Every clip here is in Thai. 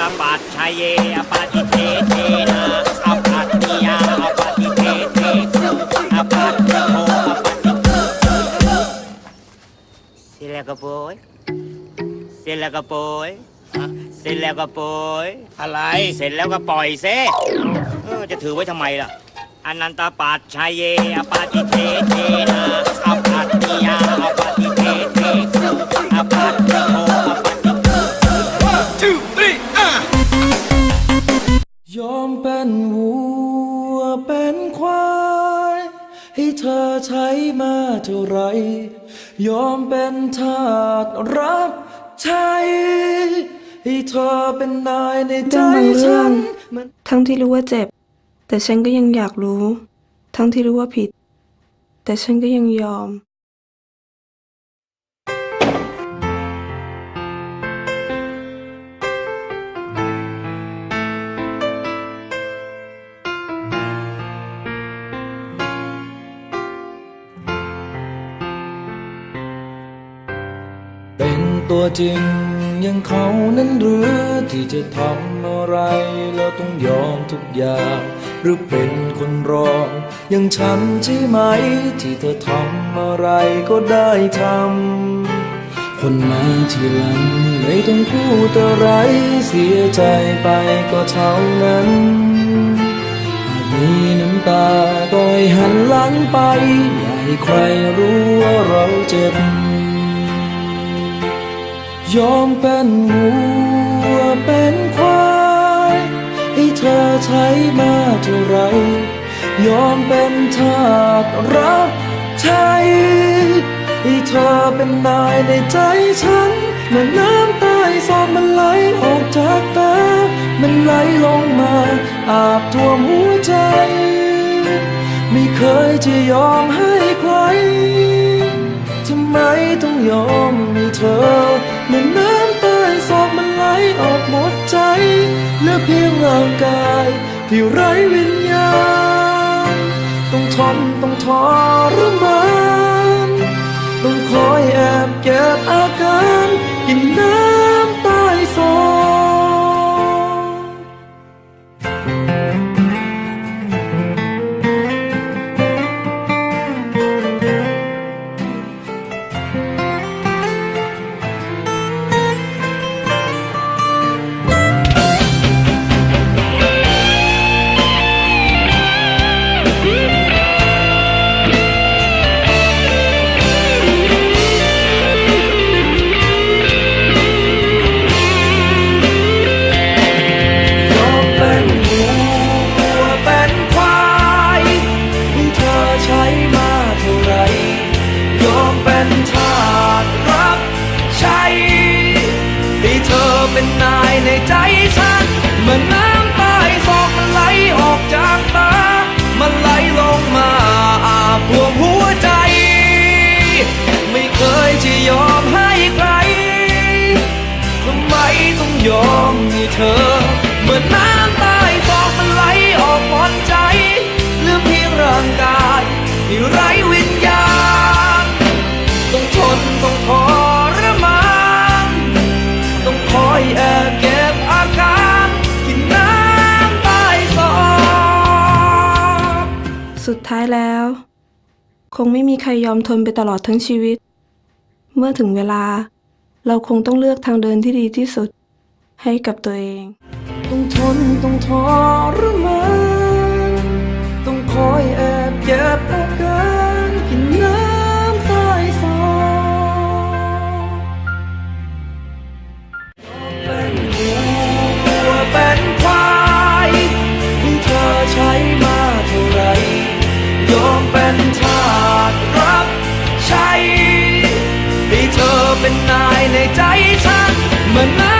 ตปัจชัยเยอปาติเทเทนะอปัตติยาอปาติเทเทอปัตติโมอปาติเสร็จแล้วก็โปยเสร็จแล้วก็โปยเสร็จแล้วก็โปยอะไร เสร็จแล้วก็ปล่อยเซเออจะถือไว้ทำไมล่ะอนันตปัจชัยเยอปาติเทเทนะอปัตติยาอปาติเทเทอปัตติโมอปาติ two three อะ ยอมเป็นวัวเป็นควาย ให้เธอใช้มาเท่าไร ยอมเป็นทาสรับใช้ให้เธอเป็นนายในใจฉันทั้งที่รู้ว่าเจ็บ แต่ฉันก็ยังอยากรู้ ทั้งที่รู้ว่าผิด แต่ฉันก็ยังยอม เป็นตัวจริงอยังเขานั้นหรือที่จะทำอะไรแล้วต้องยอมทุกอย่าง หรือเป็นคนรองอยังฉันใช่ไหม ที่เธอทำอะไรก็ได้ทำคนมาทีหลังไม่ต้องพูดอะไรเสียใจไปก็เท่านั้นหากมีน้ำตาก็ให้หันหลังไปอย่าให้ใครรู้ ยอมเป็นวัวเป็นควายให้เธอใช้มาเท่าไร ยอมเป็นทาสรับใช้ให้เธอเป็นนายในใจฉันเมื่อน้ำตายซอนมันไหลออกจากตา มันไหลลงมา อาบท่วมหัวใจ ไม่เคยจะยอมให้ใครางกายที่ไร้วิญญาณต้องทนต้องทรมานต้องคอยแอบเก็บอาการกินน้ำ ใจฉันเหมือนน้ำตายซอกมันไหลออกจากตา มันไหลลงมาอาบท่วมหัวใจ ไม่เคยจะยอมให้ใครทำไมต้องยอมให้เธอ เหมือน้ำตายซอกมันไหลออกหมดใจเหลือเพียงร่างกายที่ไร้ สุดท้ายแล้ว คงไม่มีใครยอมทนไปตลอดทั้งชีวิต เมื่อถึงเวลา เราคงต้องเลือกทางเดินที่ดีที่สุด ให้กับตัวเอง ต้องทนต้องทรมานต้องคอยแอบเก็บอา นายในใจฉันเหมือน้ำต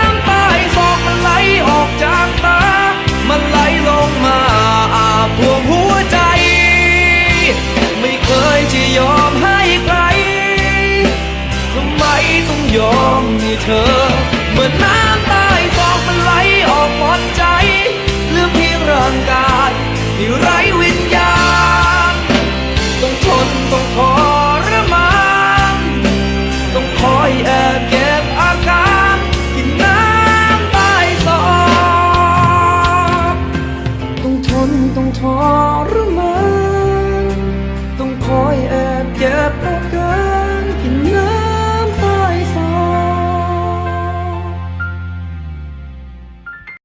fighter